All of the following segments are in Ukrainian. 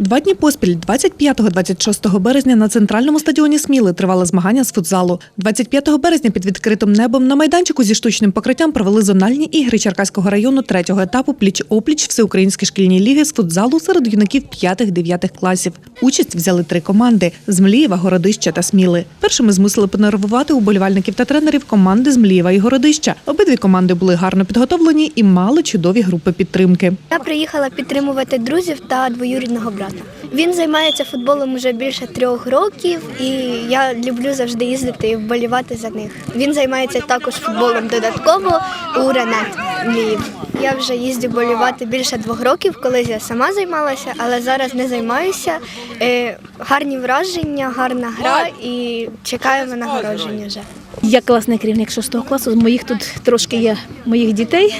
Два дні поспіль, 25-26 березня, на центральному стадіоні Сміли тривали змагання з футзалу. 25 березня під відкритим небом на майданчику зі штучним покриттям провели зональні ігри Черкаського району третього етапу пліч-опліч Всеукраїнські шкільні ліги з футзалу серед юнаків 5-9 класів. Участь взяли три команди з Млієва, Городища та Сміли. Першими змусили понервувати уболівальників та тренерів команди з Млієва і Городища. Обидві команди були гарно підготовлені і мали чудові групи підтримки. Я приїхала підтримувати друзів та двоюрідного брата. Він займається футболом вже більше трьох років, і я люблю завжди їздити і вболівати за них. Він займається також футболом додатково у Ренат Мліїв. Я вже їздю болівати більше двох років, колись я сама займалася, але зараз не займаюся. Е, гарні враження, гарна гра і чекаємо нагородження вже. Я класний керівник шостого класу. Моїх тут трошки є моїх дітей,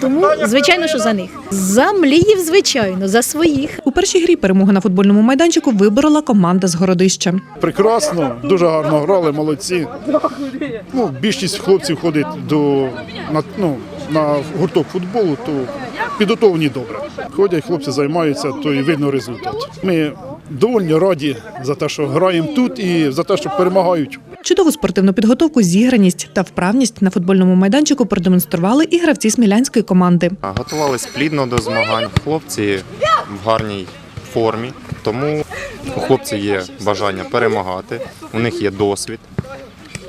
тому звичайно, що за них. За мліїв, звичайно, за своїх. У першій грі перемогу на футбольному майданчику виборола команда з Городища. Прекрасно, дуже гарно грали, молодці. Ну, більшість хлопців ходить до на, ну, на гурток футболу, то підготовлені добре. Ходять, хлопці займаються, то і видно результат. Ми доволі раді за те, що граємо тут і за те, що перемагають. Чудову спортивну підготовку, зіграність та вправність на футбольному майданчику продемонстрували і гравці смілянської команди. Готувались плідно до змагань. Хлопці в гарній формі, тому у хлопців є бажання перемагати, у них є досвід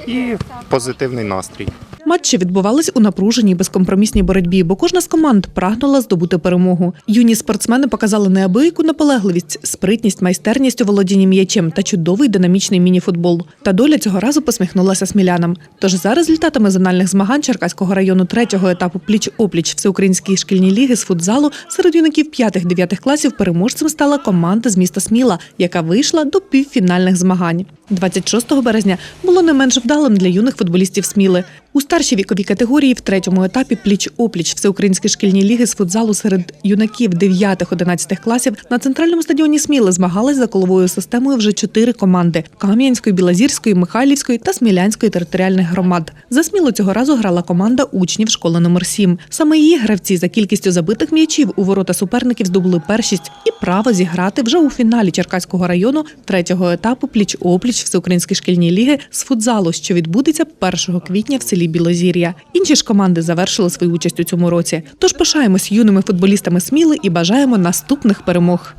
і позитивний настрій. Матчі відбувались у напруженій безкомпромісній боротьбі, бо кожна з команд прагнула здобути перемогу. Юні спортсмени показали неабияку наполегливість, спритність, майстерність у володінні м'ячем та чудовий динамічний мініфутбол. Та доля цього разу посміхнулася смілянам. Тож за результатами зональних змагань Черкаського району третього етапу пліч-опліч Всеукраїнської шкільні ліги з футзалу серед юнаків 5-9 класів переможцем стала команда з міста Сміла, яка вийшла до півфінальних змагань. 26 березня було не менш вдалим для юних футболістів Сміли. У старшій віковій категорії в третьому етапі пліч-опліч Всеукраїнські шкільні ліги з футзалу серед юнаків 9-11 класів на центральному стадіоні Сміли змагались за коловою системою вже чотири команди Кам'янської, Білозірської, Михайлівської та Смілянської територіальних громад. За Смілу цього разу грала команда учнів школи номер 7 Саме її гравці за кількістю забитих м'ячів у ворота суперників здобули першість і право зіграти вже у фіналі Черкаського району третього етапу пліч-опліч Всеукраїнської шкільні ліги з футзалу, що відбудеться 1 квітня в селі Білозір'я. Інші ж команди завершили свою участь у цьому році. Тож пишаємось юними футболістами Сміли і бажаємо наступних перемог.